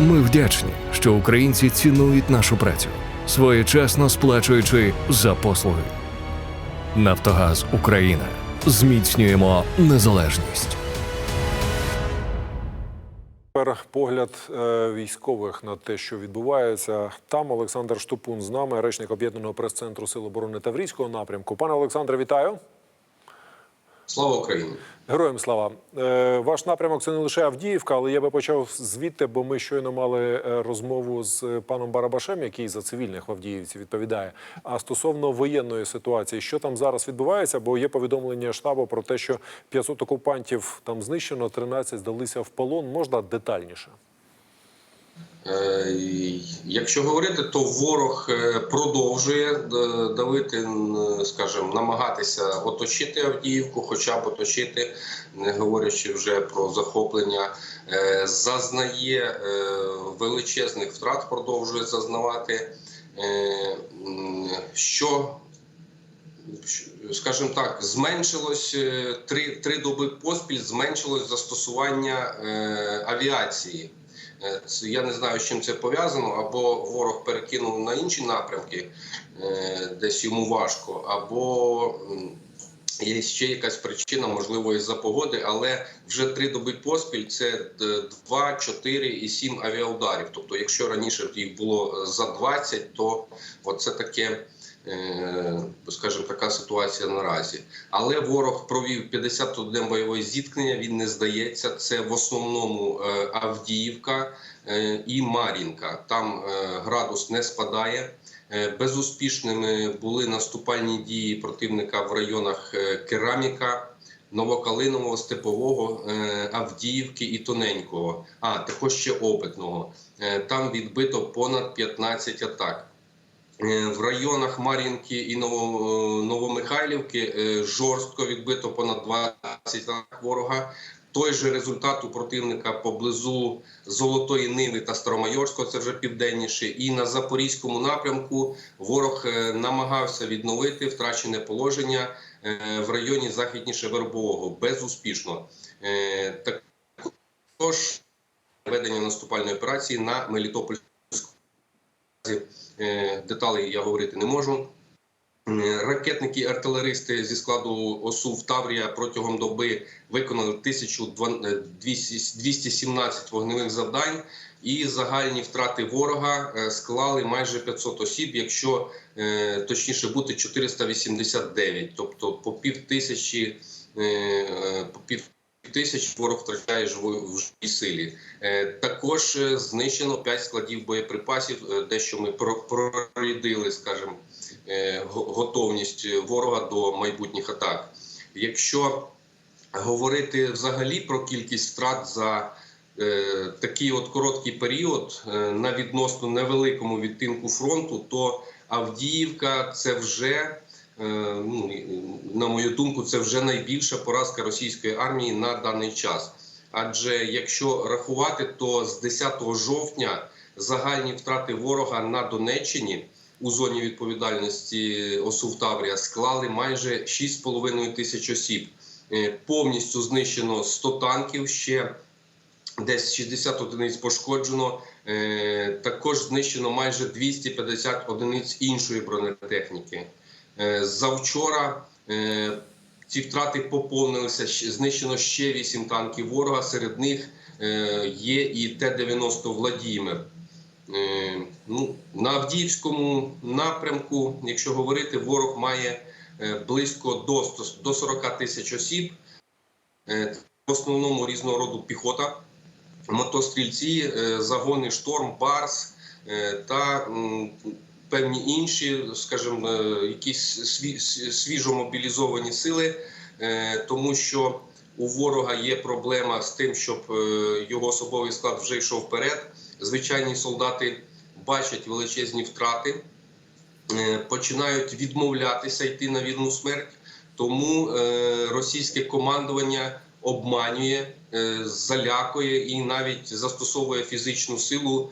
Ми вдячні, що українці цінують нашу працю, своєчасно сплачуючи за послуги. Нафтогаз Україна. Зміцнюємо незалежність. Тепер погляд е, військових на те, що відбувається. Там Олександр Штупун з нами, речник об'єднаного прес-центру Сил оборони Таврійського напрямку. Пане Олександре, вітаю. Слава Україні! Героям слава. Е, Ваш напрямок це не лише Авдіївка, але я би почав звідти, бо ми щойно мали е, розмову з паном Барабашем, який за цивільних в Авдіївці відповідає. А стосовно воєнної ситуації, що там зараз відбувається? Бо є повідомлення штабу про те, що 500 окупантів там знищено, 13 здалися в полон. Можна детальніше? Е, Якщо говорити, то ворог е, продовжує е, давити, скажімо, намагатися оточити Авдіївку, хоча б оточити, не говорячи вже про захоплення, зазнає величезних втрат, продовжує зазнавати. Що скажімо так, зменшилось три, три доби поспіль, зменшилось застосування авіації. Е, Це я не знаю, з чим це пов'язано, або ворог перекинув на інші напрямки, е, десь йому важко, або є ще якась причина, можливо, із-за погоди, але вже три доби поспіль це 2, 4 і 7 авіаударів. Тобто, якщо раніше їх було за 20, то оце таке. Е, Скажімо, така ситуація наразі, але ворог провів 51 бойове зіткнення. Він не здається. Це в основному е, Авдіївка е, і Мар'їнка. Там градус не спадає. Безуспішними були наступальні дії противника в районах Кераміка, Новокалинового, Степового, Авдіївки і Тоненького, а також ще Опитного. Там відбито понад 15 атак. Е, В районах Мар'їнки і Ново- Новомихайлівки е, жорстко відбито понад 20 атак ворога. Той же результат у противника поблизу Золотої Ниви та Старомайорського, це вже південніше. І на запорізькому напрямку ворог е, намагався відновити втрачене положення е, в районі західніше Вербового безуспішно. Е, Також ведення наступальної операції на Мелітопольську. Е, Деталей я говорити не можу. Е, Ракетники артилеристи зі складу ОСУ Таврія протягом доби виконали 1217 вогневих завдань, і загальні втрати ворога е, склали майже 500 осіб, якщо е, точніше бути 489, тобто по пів тисячі, е, е, по пів тисяч ворог втрачає в живій силі. Е, Також е, знищено 5 складів боєприпасів, е, дещо ми про- прорядили, скажімо, готовність ворога до майбутніх атак. Якщо говорити взагалі про кількість втрат за такий от короткий період на відносно невеликому відтинку фронту, то Авдіївка це вже. Е, Ну, на мою думку, це вже найбільша поразка російської армії на даний час. Адже якщо рахувати, то з 10 жовтня загальні втрати ворога на Донеччині у зоні відповідальності ОСУВ Таврія склали майже 6,5 тисяч осіб. Е, Повністю знищено 100 танків, ще десь 60 одиниць пошкоджено. Е, Також знищено майже 250 одиниць іншої бронетехніки. Е, Завчора е, ці втрати поповнилися. Знищено ще 8 танків ворога. Серед них е, є і Т-90 Владімир. Ну, на Авдіївському напрямку, якщо говорити, ворог має близько до 40 тисяч осіб. В основному різного роду піхота, мотострільці, загони шторм, барс та певні інші, скажімо, е, якісь свіжо мобілізовані сили, е, тому що у ворога є проблема з тим, щоб е, його особовий склад вже йшов вперед. Звичайні солдати бачать величезні втрати, починають відмовлятися йти на вірну смерть. Тому російське командування обманює, залякує і навіть застосовує фізичну силу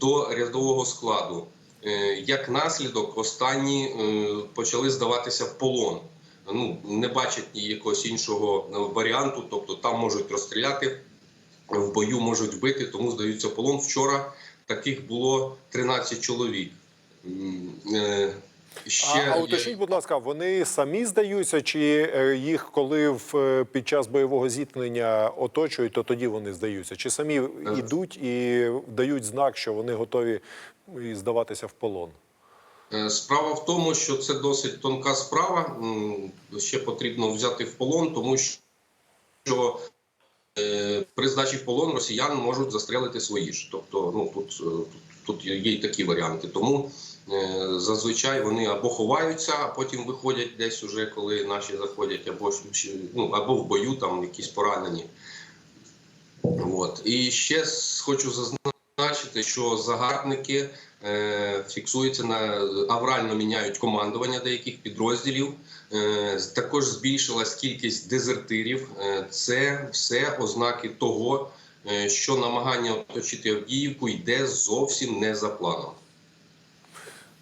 до рядового складу. Е, як наслідок, останні е, почали здаватися в полон. Ну не бачать ні якогось іншого е, варіанту, тобто там можуть розстріляти в бою можуть вбити, тому здаються в полон. Вчора таких було 13 чоловік. Ще а, а є- уточніть, будь ласка, вони самі здаються, чи їх, коли в, під час бойового зіткнення оточують, то тоді вони здаються? Чи самі йдуть і дають знак, що вони готові і здаватися в полон? Е, Справа в тому, що це досить тонка справа. Ще потрібно взяти в полон, тому що е, при здачі в полон росіян можуть застрелити свої ж. Тобто, ну тут, е, тут, є й такі варіанти. Тому зазвичай вони або ховаються, а потім виходять десь уже, коли наші заходять, або ну, або в бою там якісь поранені. От. І ще хочу зазначити, що загарбники е, фіксуються на аврально міняють командування деяких підрозділів. Е, також збільшилась кількість дезертирів. Е, це все ознаки того, що намагання оточити Авдіївку йде зовсім не за планом.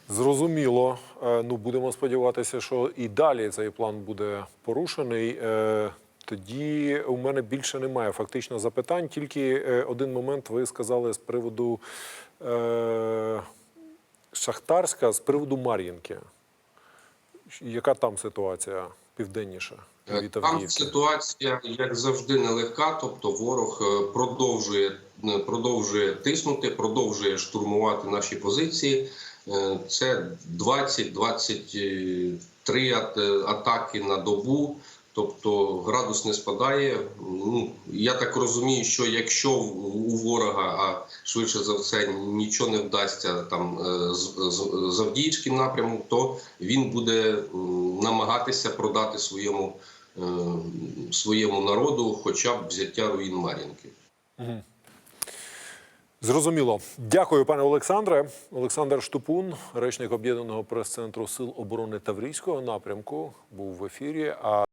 Зрозуміло. Ну, будемо сподіватися, що і далі цей план буде порушений. Тоді у мене більше немає фактично запитань. Тільки е, один момент ви сказали з приводу е, Шахтарська, з приводу Мар'їнки. Яка там ситуація південніша від Е, Там ситуація, як завжди, нелегка. Тобто, ворог е, продовжує продовжує тиснути, продовжує штурмувати наші позиції. Це 20-23 е, атаки на добу. Тобто градус не спадає. Ну я так розумію, що якщо у ворога, а швидше за все, нічого не вдасться там е, з, Авдіївським напрямом, то він буде намагатися продати своєму е, своєму народу, хоча б взяття руїн Мар'їнки. Зрозуміло. Дякую, пане Олександре. Олександр Штупун, речник об'єднаного прес-центру Сил оборони Таврійського напрямку, був в ефірі. А